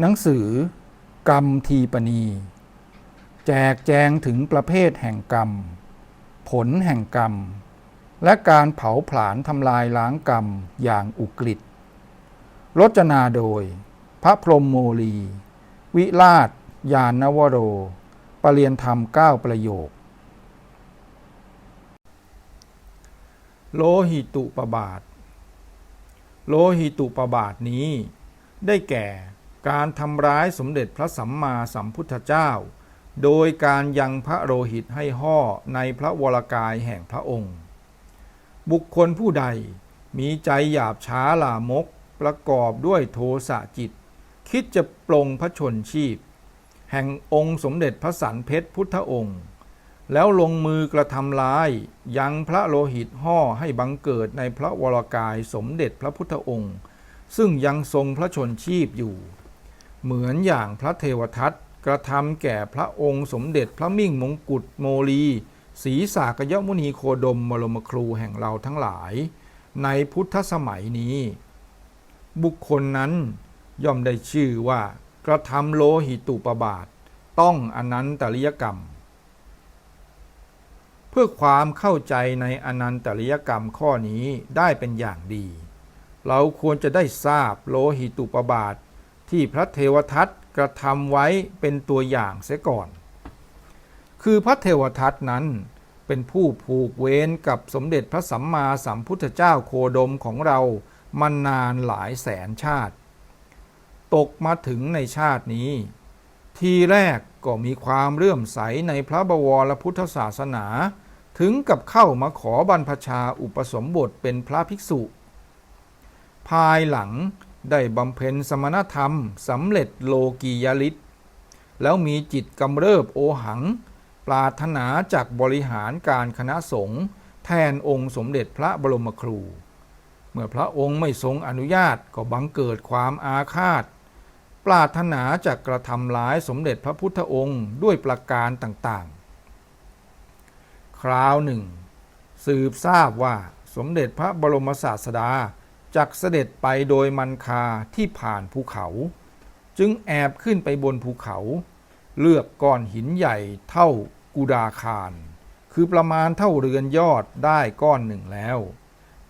หนังสือกรรมทีปณี แจกแจงถึงประเภทแห่งกรรม ผลแห่งกรรม และการเผาผลาญทำลายล้างกรรมอย่างอุกฤษรจนาโดย พระพรหมโมลี วิราช ยานนวโร ปรเรียนธรรมเก้าประโยค โลหิตุปบาท โลหิตุปบาทนี้ได้แก่ การทำร้ายสมเด็จพระสัมมาสัมพุทธเจ้า โดยการยังพระโลหิตให้ห่อในพระวรากายแห่งพระองค์ บุคคลผู้ใดมีใจหยาบช้าลามกประกอบด้วยโทสะจิต คิดจะปลงพระชนชีพ แห่งองค์สมเด็จพระสันเพชรพุทธองค์ แล้วลงมือกระทำร้าย ยังพระโลหิตห่อให้บังเกิดในพระวรากายสมเด็จพระพุทธองค์ ซึ่งยังทรงพระชนชีพอยู่ เหมือนอย่างพระเทวทัตกระทำแก่พระองค์สมเด็จพระมิ่งมงกุฎโมลีศรีสากยมุนีโคดมบรมครูแห่งเราทั้งหลาย ในพุทธสมัยนี้ บุคคลนั้นย่อมได้ชื่อว่ากระทำโลหิตุปบาท ต้องอนันตริยกรรม เพื่อความเข้าใจในอนันตริยกรรมข้อนี้ได้เป็นอย่างดี เราควรจะได้ทราบโลหิตุปบาท ที่พระเทวทัตกระทำไว้เป็นตัวอย่างเสียก่อน คือพระเทวทัตนั้นเป็นผู้ผูกเวรกับสมเด็จพระสัมมาสัมพุทธเจ้าโคดมของเรามานานหลายแสนชาติ ตกมาถึงในชาตินี้ ทีแรกก็มีความเลื่อมใสในพระบวรพุทธศาสนา ถึงกับเข้ามาขอบรรพชาอุปสมบทเป็นพระภิกษุ ภายหลัง ได้บำเพ็ญสมณธรรมสำเร็จโลกียฤทธิ์แล้วมีจิตกำเริบโอหัง ปรารถนาจากบริหารการคณะสงฆ์แทนองค์สมเด็จพระบรมครู เมื่อพระองค์ไม่ทรงอนุญาตก็บังเกิดความอาฆาต ปรารถนาจะกระทำร้ายสมเด็จพระพุทธองค์ด้วยประการต่างๆ คราวหนึ่ง สืบทราบว่าสมเด็จพระบรมศาสดา จักเสด็จไปโดยมันคาที่ผ่านภูเขา จึงแอบขึ้นไปบนภูเขา เลือกก้อนหินใหญ่เท่ากุดาคาร คือประมาณเท่าเรือนยอดได้ก้อนหนึ่งแล้ว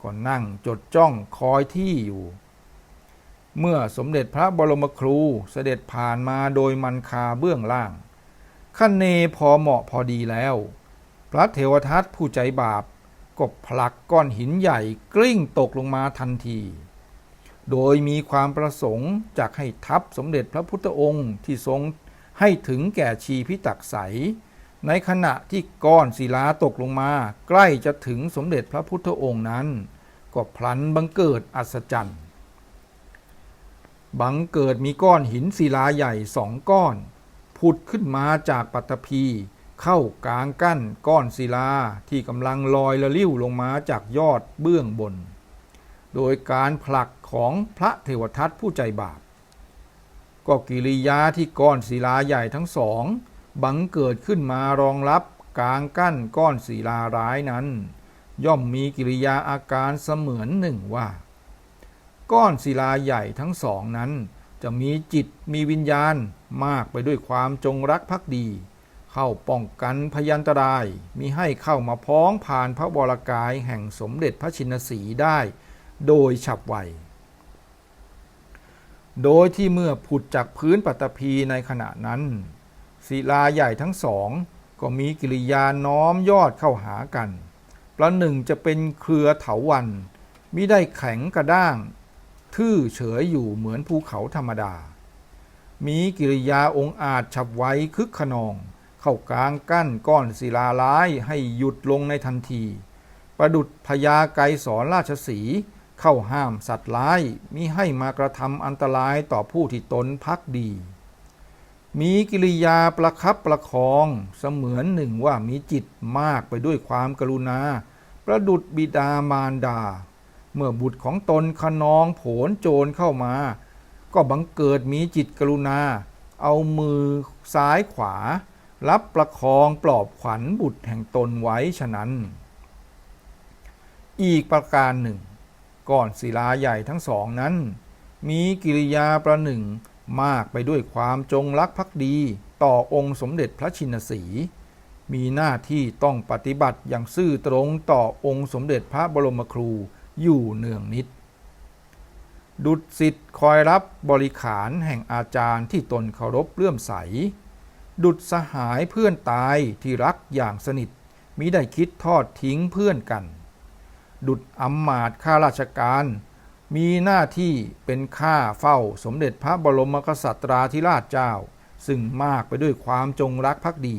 ก็นั่งจดจ้องคอยที่อยู่ เมื่อสมเด็จพระบรมครูเสด็จผ่านมาโดยมันคาเบื้องล่างขั้นเนพอเหมาะพอดีแล้ว พระเทวทัตผู้ใจบาป ก็ผลักก้อนหินใหญ่กลิ้งตกลงมาทันที โดยมีความประสงค์จากให้ทับสมเด็จพระพุทธองค์ที่ทรงให้ถึงแก่ชีพิตักใส ในขณะที่ก้อนศิลาตกลงมา ใกล้จะถึงสมเด็จพระพุทธองค์นั้น ก็พลันบังเกิดอัศจรรย์ บังเกิดมีก้อนหินศิลาใหญ่สองก้อน ผุดขึ้นมาจากปัตตภี เข้ากลางกั้นก้อนศิลาที่กำลังลอยละลิ้วลงมาจากยอดเบื้องบน โดยการผลักของพระเทวทัตผู้ใจบาป ก็กิริยาที่ก้อนศิลาใหญ่ทั้งสอง บังเกิดขึ้นมารองรับกลางกั้นก้อนศิลาร้ายนั้น ย่อมมีกิริยาอาการเสมือนหนึ่งว่า ก้อนศิลาใหญ่ทั้งสองนั้น จะมีจิตมีวิญญาณมากไปด้วยความจงรักภักดี เข้าป้องกันพยันตรายมิให้เข้ามาพ้องผ่านพระวรากายแห่งสมเด็จพระชินสีได้ โดยฉับไวโดยที่เมื่อผุดจากพื้นปัตตภีในขณะนั้น ศิลาใหญ่ทั้งสอง ก็มีกิริยาน้อมยอดเข้าหากันประหนึ่งจะเป็นเครือเถาวันมิได้แข็งกระด้าง ทื่อเฉยอยู่เหมือนภูเขาธรรมดา มีกิริยาองอาจฉับไวคึกขนอง เข้ากลางกั้นก้อนศิลาร้ายให้หยุดลงในทันที ประดุดพญาไกสอนราชสีเข้าห้ามสัตว์ร้ายมิให้มากระทำอันตรายต่อผู้ที่ตนพักดี มีกิริยาประคับประคองเสมือนหนึ่งว่ามีจิตมากไปด้วยความกรุณา ประดุดบิดามารดา เมื่อบุตรของตนขนองโผนโจรเข้ามา ก็บังเกิดมีจิตกรุณา เอามือซ้ายขวา รับประคองปลอบขวัญบุตรแห่งตนไว้ฉะนั้น อีกประการหนึ่ง ก่อนศิลาใหญ่ทั้งสองนั้น มีกิริยาประหนึ่งมากไปด้วยความจงรักภักดีต่อองค์สมเด็จพระชินสี มีหน้าที่ต้องปฏิบัติอย่างซื่อตรงต่อองค์สมเด็จพระบรมครูอยู่เนืองนิด ดุดสิทธิ์คอยรับบริขารแห่งอาจารย์ที่ตนเคารพเลื่อมใส ดุดสหายเพื่อนตายที่รักอย่างสนิทมิได้คิดทอดทิ้งเพื่อนกัน ดุดอำมาตข้าราชการ มีหน้าที่เป็นข้าเฝ้าสมเด็จพระบรมกษัตราธิราชเจ้า ซึ่งมากไปด้วยความจงรักภักดี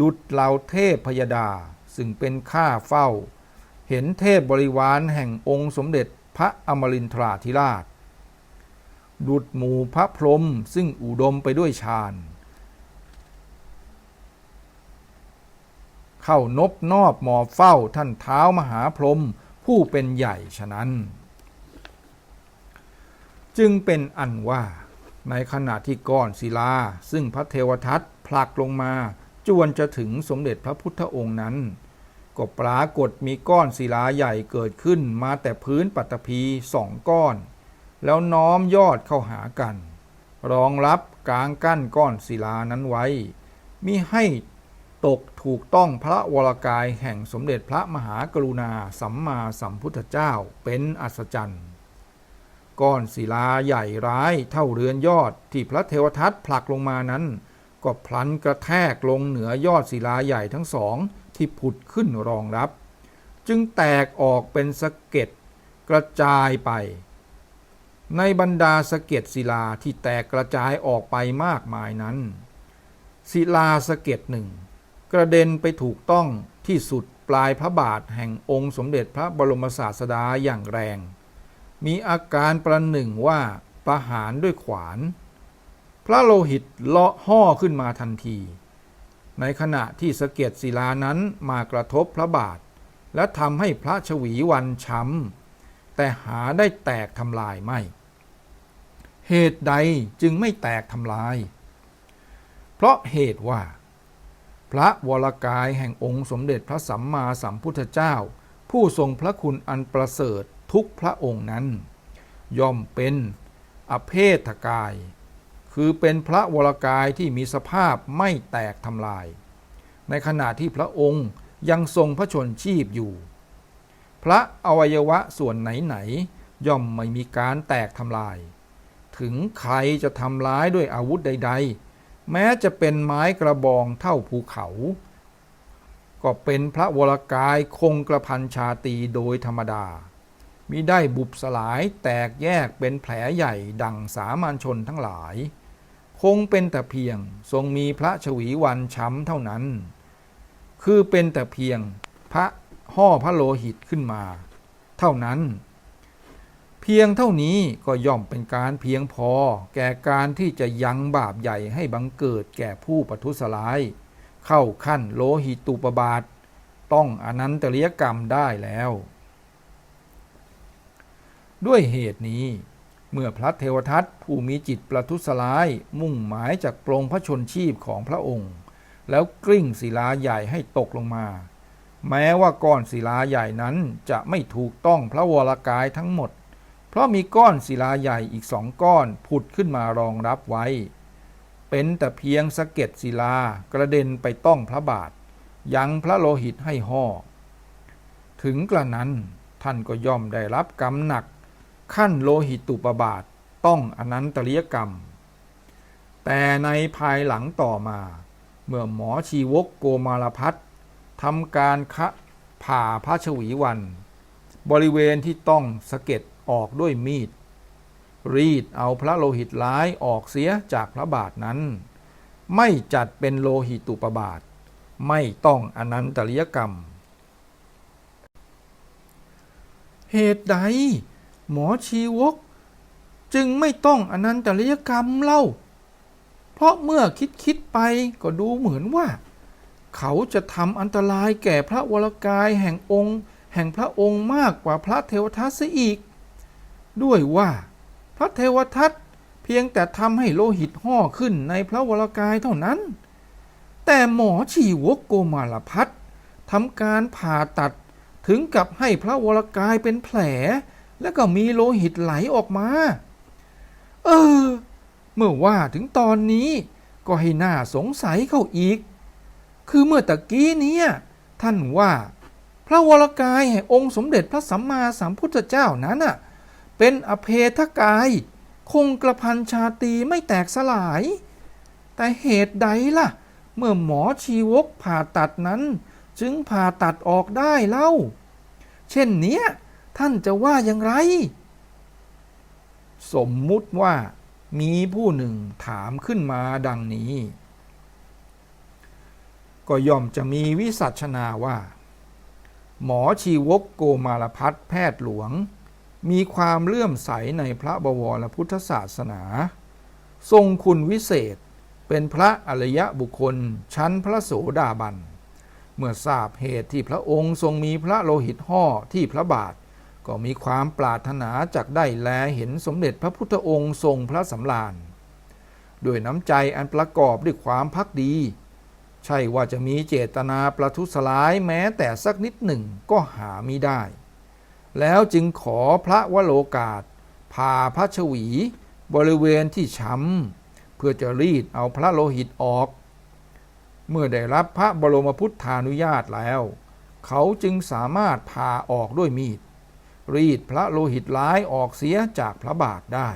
ดุดเหล่าเทพพยดาซึ่งเป็นข้าเฝ้า เห็นเทพบริวารแห่งองค์สมเด็จพระอมรินทราธิราช ดุดหมู่พระพรหมซึ่งอุดมไปด้วยฌาน เข้านบนอบหมอเฝ้าท่านเท้ามหาพรหมผู้เป็นใหญ่ฉะนั้น จึงเป็นอันว่า ในขณะที่ก้อนศิลา ซึ่งพระเทวทัตผลักลงมา จวนจะถึงสมเด็จพระพุทธองค์นั้น ก็ปรากฏมีก้อนศิลาใหญ่เกิดขึ้นมาแต่พื้นปัตตภีสองก้อน แล้วน้อมยอดเข้าหากัน รองรับกลางกั้นก้อนศิลานั้นไว้มิให้ ตกถูกต้องพระวรากายแห่งสมเด็จพระมหากรุณาสัมมาสัมพุทธเจ้าเป็นอัศจรรย์ก้อนศิลาใหญ่ร้ายเท่าเรือนยอดที่พระเทวทัตผลักลงมานั้น ก็พลันกระแทกลงเหนือยอดศิลาใหญ่ทั้งสองที่ผุดขึ้นรองรับ จึงแตกออกเป็นสะเก็ดกระจายไป ในบรรดาสะเก็ดศิลาที่แตกกระจายออกไปมากมายนั้น ศิลาสะเก็ดหนึ่ง กระเด็นไปถูกต้องที่สุดปลายพระบาทแห่งองค์สมเด็จพระบรมศาสดาอย่างแรง มีอาการประหนึ่งว่าประหารด้วยขวาน พระโลหิตเลาะห่อขึ้นมาทันที ในขณะที่สะเก็ดศิลานั้นมากระทบพระบาท และทำให้พระชวีวันช้ำแต่หาได้แตกทำลายไม่ เหตุใดจึงไม่แตกทำลาย เพราะเหตุว่า พระวรกายแห่งองค์สมเด็จพระสัมมาสัมพุทธเจ้า ผู้ทรงพระคุณอันประเสริฐทุกพระองค์นั้น ย่อมเป็นอเพทกาย คือเป็นพระวรกายที่มีสภาพไม่แตกทำลาย ในขณะที่พระองค์ยังทรงพระชนชีพอยู่ พระอวัยวะส่วนไหนๆย่อมไม่มีการแตกทำลาย ถึงใครจะทำร้ายด้วยอาวุธใด ๆ แม้จะเป็นไม้กระบองเท่าภูเขา ก็เป็นพระวรกายคงกระพันชาตีโดยธรรมดามิได้บุบสลายแตกแยกเป็นแผลใหญ่ดังสามัญชนทั้งหลาย คงเป็นแต่เพียงทรงมีพระชวีวันช้ำเท่านั้น คือเป็นแต่เพียงพระห่อพระโลหิตขึ้นมา เท่านั้น พียงเท่านี้ก็ย่อมเป็นการเพียงพอ แก่การที่จะยังบาปใหญ่ให้บังเกิดแก่ผู้ปทุษร้าย เข้าขั้นโลหิตุปบาท ต้องอนันตริยกรรมได้แล้ว ด้วยเหตุนี้ เมื่อพระเทวทัตผู้มีจิตประทุษร้าย มุ่งหมายจากปรงพระชนชีพของพระองค์ แล้วกลิ้งศิลาใหญ่ให้ตกลงมา แม้ว่าก้อนศิลาใหญ่นั้นจะไม่ถูกต้องพระวรากายทั้งหมด ราะมีก้อนศิลาใหญ่อีกสองก้อนผุดขึ้นมารองรับไว้ เป็นแต่เพียงสะเก็ดศิลากระเด็นไปต้องพระบาท ยังพระโลหิตให้ห่อ ถึงกระนั้นท่านก็ย่อมได้รับกรรมหนัก ขั้นโลหิตตุปบาทต้องอนันตริยกรรม แต่ในภายหลังต่อมา เมื่อหมอชีวกโกมารพัฒทำการคะผ่าพระชวีวัน บริเวณที่ต้องสะเก็ด ออกด้วยมีด รีดเอาพระโลหิตร้ายออกเสียจากพระบาทนั้น ไม่จัดเป็นโลหิตตุปบาท ไม่ต้องอนันตริยกรรม เหตุใด หมอชีวก จึงไม่ต้องอนันตริยกรรมเล่า เพราะเมื่อคิดคิดไปก็ดูเหมือนว่า เขาจะทำอันตรายแก่พระวรกายแห่งองค์แห่งพระองค์มากกว่าพระเทวทัตเสียอีก ด้วยว่า พระเทวทัตเพียงแต่ทำให้โลหิตห่อขึ้นในพระวรกายเท่านั้น แต่หมอชีวกโกมารพัฒทำการผ่าตัดถึงกับให้พระวรกายเป็นแผล แล้วก็มีโลหิตไหลออกมา เออ เมื่อว่าถึงตอนนี้ก็ให้หน่าสงสัยเข้าอีก คือเมื่อตะกี้นี้ท่านว่า พระวรกายแห่งองค์สมเด็จพระสัมมาสัมพุทธเจ้านั้นน่ะ เป็นอเพทกาย คงกระพันชาตีไม่แตกสลาย แต่เหตุใดล่ะ เมื่อหมอชีวกผ่าตัดนั้น จึงผ่าตัดออกได้เล่า เช่นเนี้ย ท่านจะว่าอย่างไร สมมุติว่ามีผู้หนึ่งถามขึ้นมาดังนี้ ก็ย่อมจะมีวิสัชนาว่า หมอชีวกโกมารพัฒแพทย์หลวง มีความเลื่อมใสในพระบวรพุทธศาสนา ทรงคุณวิเศษเป็นพระอริยบุคคลชั้นพระโสดาบัน เมื่อทราบเหตุที่พระองค์ทรงมีพระโลหิตห่อที่พระบาท ก็มีความปรารถนาจากได้แลเห็นสมเด็จพระพุทธองค์ทรงพระสำราญด้วยน้ำใจอันประกอบด้วยความพักดี ใช่ว่าจะมีเจตนาประทุษร้ายแม้แต่สักนิดหนึ่งก็หาไมิได้ แล้วจึงขอพระวโรกาสพาพระชวี บริเวณที่ช้ำเพื่อจะรีดเอาพระโลหิตออก เมื่อได้รับพระบรมพุทธานุญาตแล้ว เขาจึงสามารถพาออกด้วยมีด รีดพระโลหิตร้ายออกเสียจากพระบาทได้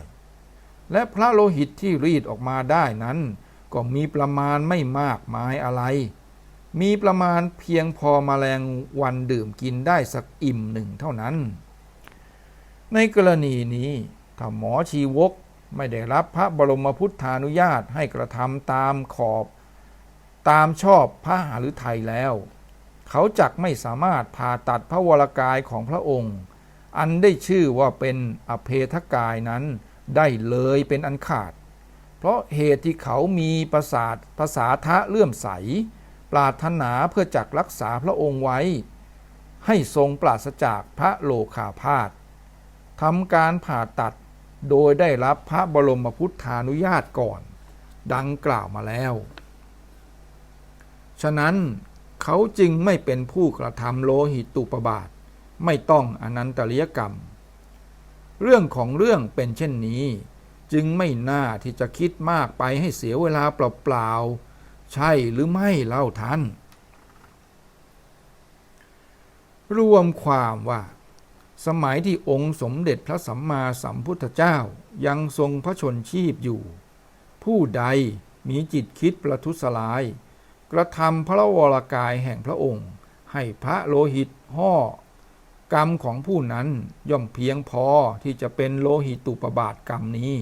และพระโลหิตที่รีดออกมาได้นั้น ก็มีประมาณไม่มากมายอะไร มีประมาณเพียงพอมแมลงวันดื่มกินได้สักอิ่มหนึ่งเท่านั้น ในกรณีนี้ถ้าหมอชีวกไม่ได้รับพระบรมพุทธานุญาตให้กระทำตามขอบ ตามชอบพระหฤทัยแล้ว เขาจักไม่สามารถผ่าตัดพระวรกายของพระองค์ อันได้ชื่อว่าเป็นอเพทกายนั้นได้เลยเป็นอันขาด เพราะเหตุที่เขามีประสาทภาษาทะเลื่อมใส ปรารถนาเพื่อจักรักษาพระองค์ไว้ ให้ทรงปราศจากพระโลคาพาธทำการผ่าตัดโดยได้รับพระบรมพุทธานุญาตก่อน ดังกล่าวมาแล้ว ฉะนั้นเขาจึงไม่เป็นผู้กระทำโลหิตตุปบาท ไม่ต้องอนันตริยกรรม เรื่องของเรื่องเป็นเช่นนี้ จึงไม่น่าที่จะคิดมากไปให้เสียเวลาเปล่าๆ ใช่หรือไม่เล่าท่าน รวมความว่า สมัยที่องค์สมเด็จพระสัมมาสัมพุทธเจ้ายังทรงพระชนชีพอยู่ ผู้ใดมีจิตคิดประทุษร้าย กระทำพระวรกายแห่งพระองค์ ให้พระโลหิตห่อกรรมของผู้นั้นย่อมเพียงพอที่จะเป็นโลหิตตุปบาทกรรมนี้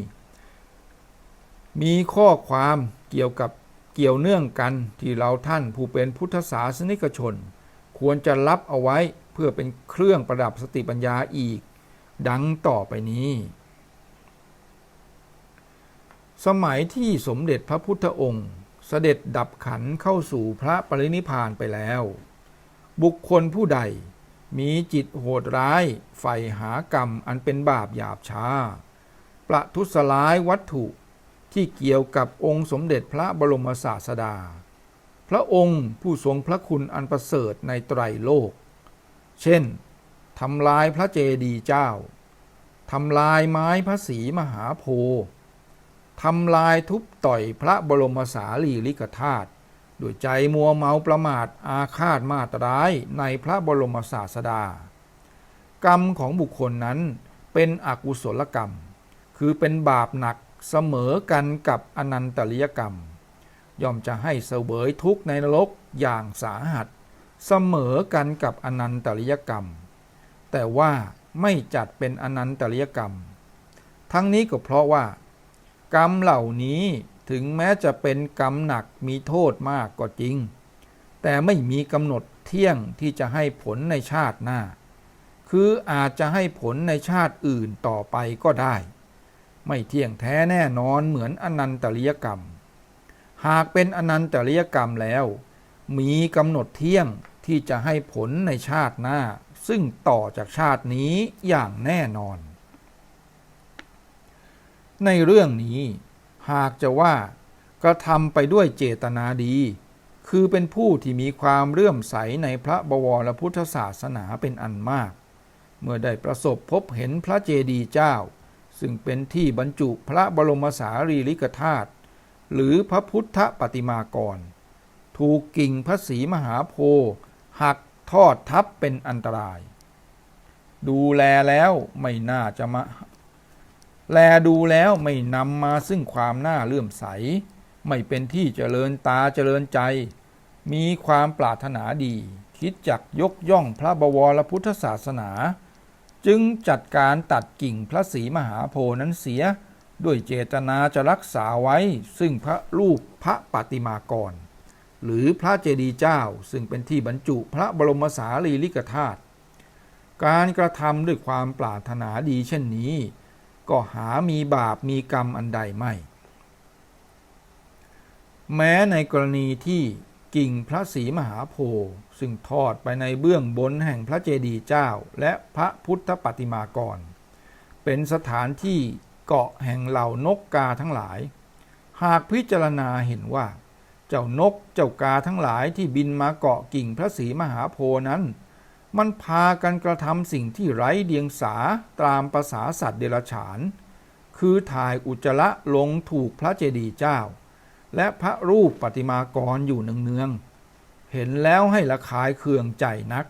มีข้อความเกี่ยวกับ เกี่ยวเนื่องกันที่เราท่านผู้เป็นพุทธศาสนิกชน ควรจะรับเอาไว้เพื่อเป็นเครื่องประดับสติปัญญาอีก ดังต่อไปนี้ สมัยที่สมเด็จพระพุทธองค์ เสด็จดับขันเข้าสู่พระปรินิพานไปแล้ว บุคคลผู้ใดมีจิตโหดร้ายใฝ่หากรรมอันเป็นบาปหยาบช้า ประทุษร้ายวัตถุ ที่เกี่ยวกับองค์สมเด็จพระบรมศาสดา พระองค์ผู้ทรงพระคุณอันประเสริฐในไตรโลก เช่นทำลายพระเจดีย์เจ้าทำลายไม้พระศรีมหาโพธิ์ทำลายทุบต่อยพระบรมสารีริกธาตุด้วยใจมัวเมาประมาทอาฆาตมาตร้ายในพระบรมศาสดา กรรมของบุคคลนั้นเป็นอกุศลกรรม คือเป็นบาปหนัก เสมอกันกับอนันตริยกรรม ย่อมจะให้เสวยทุกข์ในนรกอย่างสาหัส เสมอกันกับอนันตริยกรรม แต่ว่าไม่จัดเป็นอนันตริยกรรม ทั้งนี้ก็เพราะว่า กรรมเหล่านี้ถึงแม้จะเป็นกรรมหนักมีโทษมากก็จริง แต่ไม่มีกำหนดเที่ยงที่จะให้ผลในชาติหน้า คืออาจจะให้ผลในชาติอื่นต่อไปก็ได้ ไม่เที่ยงแท้แน่นอนเหมือนอนันตริยกรรม หากเป็นอนันตริยกรรมแล้ว มีกำหนดเที่ยงที่จะให้ผลในชาติหน้า ซึ่งต่อจากชาตินี้อย่างแน่นอน ในเรื่องนี้ หากจะว่ากระทำไปด้วยเจตนาดี คือเป็นผู้ที่มีความเลื่อมใสในพระบวรพุทธศาสนาเป็นอันมาก เมื่อได้ประสบพบเห็นพระเจดีย์เจ้า ซึ่งเป็นที่บรรจุพระบรมสารีริกธาตุหรือพระพุทธปฏิมากร ถูกกิ่งพระศรีมหาโพธิ์หักทอดทับเป็นอันตราย ดูแลแล้วไม่น่าจะมา แลดูแล้วไม่นำมาซึ่งความน่าเลื่อมใส ไม่เป็นที่เจริญตาเจริญใจ มีความปรารถนาดี คิดจักยกย่องพระบวรพุทธศาสนา จึงจัดการตัดกิ่งพระศรีมหาโพธิ์นั้นเสีย ด้วยเจตนาจะรักษาไว้ซึ่งพระรูปพระปฏิมากร หรือพระเจดีย์เจ้าซึ่งเป็นที่บรรจุพระบรมสารีริกธาตุการกระทำด้วยความปรารถนาดีเช่นนี้ ก็หามีบาปมีกรรมอันใดไม่ แม้ในกรณีที่ กิ่งพระศรีมหาโพธิ์ซึ่งทอดไปในเบื้องบนแห่งพระเจดีย์เจ้า และพระพุทธปฏิมากร เป็นสถานที่เกาะแห่งเหล่านกกาทั้งหลาย หากพิจารณาเห็นว่า เจ้านกเจ้ากาทั้งหลายที่บินมาเกาะกิ่งพระศรีมหาโพธิ์นั้น มันพากันกระทำสิ่งที่ไร้เดียงสาตามภาษาสัตว์เดรัจฉาน คือถ่ายอุจจาระลงถูกพระเจดีย์เจ้า และพระรูปปฏิมากรอยู่เนืองๆเห็นแล้วให้ละคายเคืองใจนัก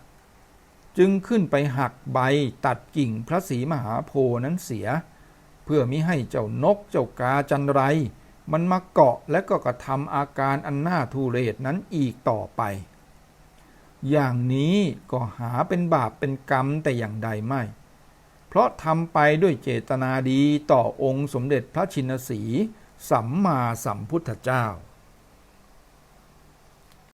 จึงขึ้นไปหักใบตัดกิ่งพระศรีมหาโพนั้นเสีย เพื่อมิให้เจ้านกเจ้ากาจันไร มันมาเกาะและก็กระทำอาการอันน่าทุเรศนั้นอีกต่อไป อย่างนี้ก็หาเป็นบาปเป็นกรรมแต่อย่างใดไม่เพราะทำไปด้วยเจตนาดีต่อองค์สมเด็จพระชินสี สัมมาสัมพุทธเจ้า